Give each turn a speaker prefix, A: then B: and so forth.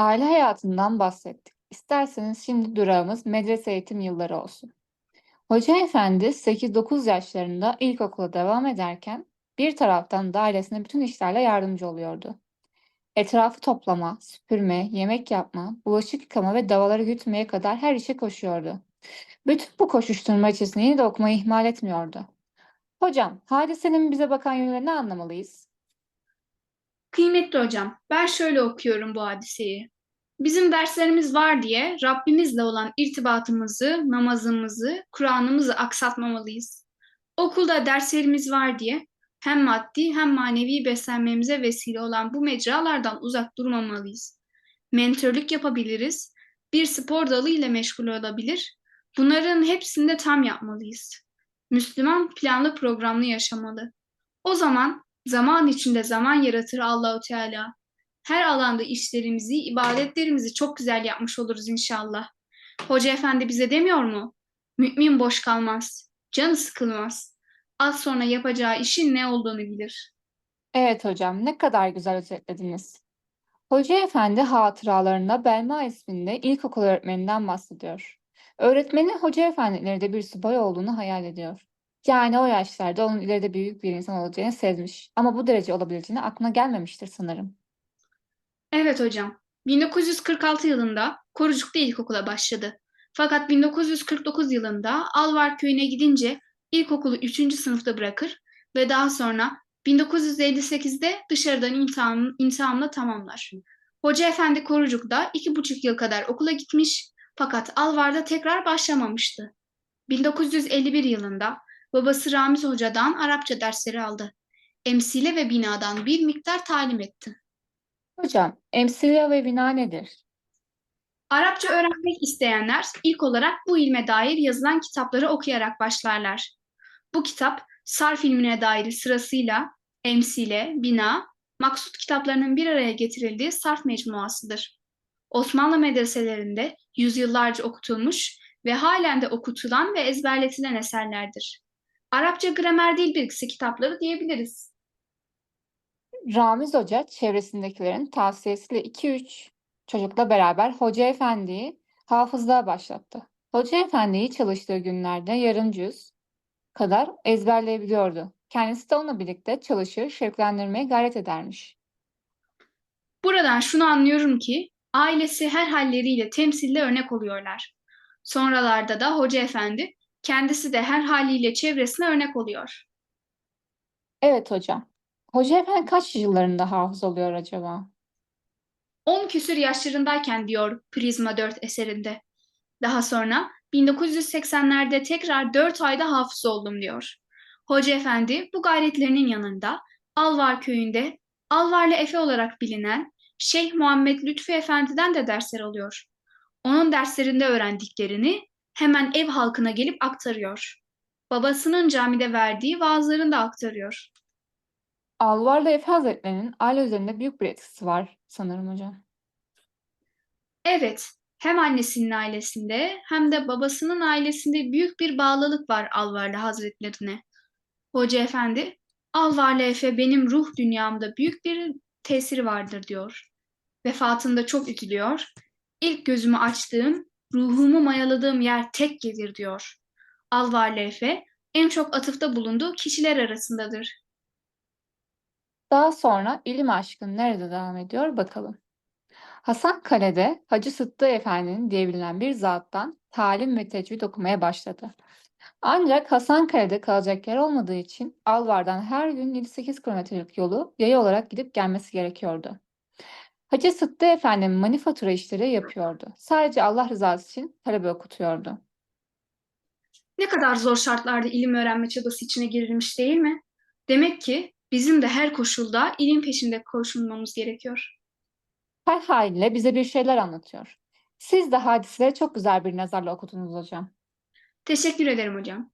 A: Aile hayatından bahsettik. İsterseniz şimdi durağımız medrese eğitim yılları olsun. Hoca efendi 8-9 yaşlarında ilkokula devam ederken bir taraftan da ailesine bütün işlerle yardımcı oluyordu. Etrafı toplama, süpürme, yemek yapma, bulaşık yıkama ve davaları gütmeye kadar her işe koşuyordu. Bütün bu koşuşturma içerisinde yine de okumayı ihmal etmiyordu. Hocam, hadisenin bize bakan ne anlamalıyız?
B: Kıymetli hocam, ben şöyle okuyorum bu hadiseyi. Bizim derslerimiz var diye Rabbimizle olan irtibatımızı, namazımızı, Kur'an'ımızı aksatmamalıyız. Okulda derslerimiz var diye hem maddi hem manevi beslenmemize vesile olan bu mecralardan uzak durmamalıyız. Mentörlük yapabiliriz, bir spor dalı ile meşgul olabilir. Bunların hepsini de tam yapmalıyız. Müslüman planlı programlı yaşamalı. O zaman zaman içinde zaman yaratır Allahu Teala. Her alanda işlerimizi, ibadetlerimizi çok güzel yapmış oluruz inşallah. Hoca efendi bize demiyor mu? Mümin boş kalmaz, canı sıkılmaz. Az sonra yapacağı işin ne olduğunu bilir.
A: Evet hocam, ne kadar güzel özetlediniz. Hoca efendi hatıralarında Belma isminde ilkokul öğretmeninden bahsediyor. Öğretmeni hoca efendi ileride bir subay olduğunu hayal ediyor. Yani o yaşlarda onun ileride büyük bir insan olacağını sezmiş. Ama bu derece olabileceğini aklına gelmemiştir sanırım.
B: Evet hocam. 1946 yılında Korucuk'ta ilkokula başladı. Fakat 1949 yılında Alvar köyüne gidince ilkokulu 3. sınıfta bırakır ve daha sonra 1958'de dışarıdan imtihan, imtihanla tamamlar. Hoca Efendi Korucuk'ta iki buçuk yıl kadar okula gitmiş fakat Alvar'da tekrar başlamamıştı. 1951 yılında babası Ramiz Hoca'dan Arapça dersleri aldı. Emsile ve binadan bir miktar talim etti.
A: Hocam, emsilya ve bina nedir?
B: Arapça öğrenmek isteyenler ilk olarak bu ilme dair yazılan kitapları okuyarak başlarlar. Bu kitap sarf ilmine dair sırasıyla emsile, bina, maksut kitaplarının bir araya getirildiği sarf mecmuasıdır. Osmanlı medreselerinde yüzyıllarca okutulmuş ve halen de okutulan ve ezberletilen eserlerdir. Arapça gramer dil bilgisi kitapları diyebiliriz.
A: Ramiz Hoca çevresindekilerin tavsiyesiyle 2-3 çocukla beraber Hoca Efendi'yi hafızlığa başlattı. Hoca Efendi'yi çalıştığı günlerde yarım cüz kadar ezberleyebiliyordu. Kendisi de onunla birlikte çalışır, şevklendirmeye gayret edermiş.
B: Buradan şunu anlıyorum ki ailesi her halleriyle temsille örnek oluyorlar. Sonralarda da Hoca Efendi kendisi de her haliyle çevresine örnek oluyor.
A: Evet hocam. Hoca Efendi kaç yıllarında hafız oluyor acaba?
B: 10 küsür yaşlarındayken diyor Prizma 4 eserinde. Daha sonra 1980'lerde tekrar 4 ayda hafız oldum diyor. Hoca Efendi bu gayretlerinin yanında Alvar köyünde Alvarlı Efe olarak bilinen Şeyh Muhammed Lütfü Efendi'den de dersler alıyor. Onun derslerinde öğrendiklerini hemen ev halkına gelip aktarıyor. Babasının camide verdiği vaazlarını da aktarıyor.
A: Alvarlı Efe Hazretleri'nin aile üzerinde büyük bir etkisi var sanırım hocam.
B: Evet, hem annesinin ailesinde hem de babasının ailesinde büyük bir bağlılık var Alvarlı Hazretlerine. Hoca Efendi, Alvarlı Efe benim ruh dünyamda büyük bir tesiri vardır diyor. Vefatında çok üzülüyor. İlk gözümü açtığım, ruhumu mayaladığım yer tek gelir diyor. Alvarlı Efe en çok atıfta bulunduğu kişiler arasındadır.
A: Daha sonra ilim aşkı nerede devam ediyor bakalım. Hasankale'de Hacı Sıddık Efendi'nin diye bilinen bir zattan talim ve tecvid okumaya başladı. Ancak Hasankale'de kalacak yer olmadığı için Alvar'dan her gün 7-8 kilometrelik yolu yaya olarak gidip gelmesi gerekiyordu. Hacı Sıddık Efendi manifatura işleri yapıyordu. Sadece Allah rızası için talebe okutuyordu.
B: Ne kadar zor şartlarda ilim öğrenme çabası içine girilmiş değil mi? Demek ki bizim de her koşulda ilim peşinde koşulmamız gerekiyor.
A: Her haliyle bize bir şeyler anlatıyor. Siz de hadiseleri çok güzel bir nazarla okudunuz hocam.
B: Teşekkür ederim hocam.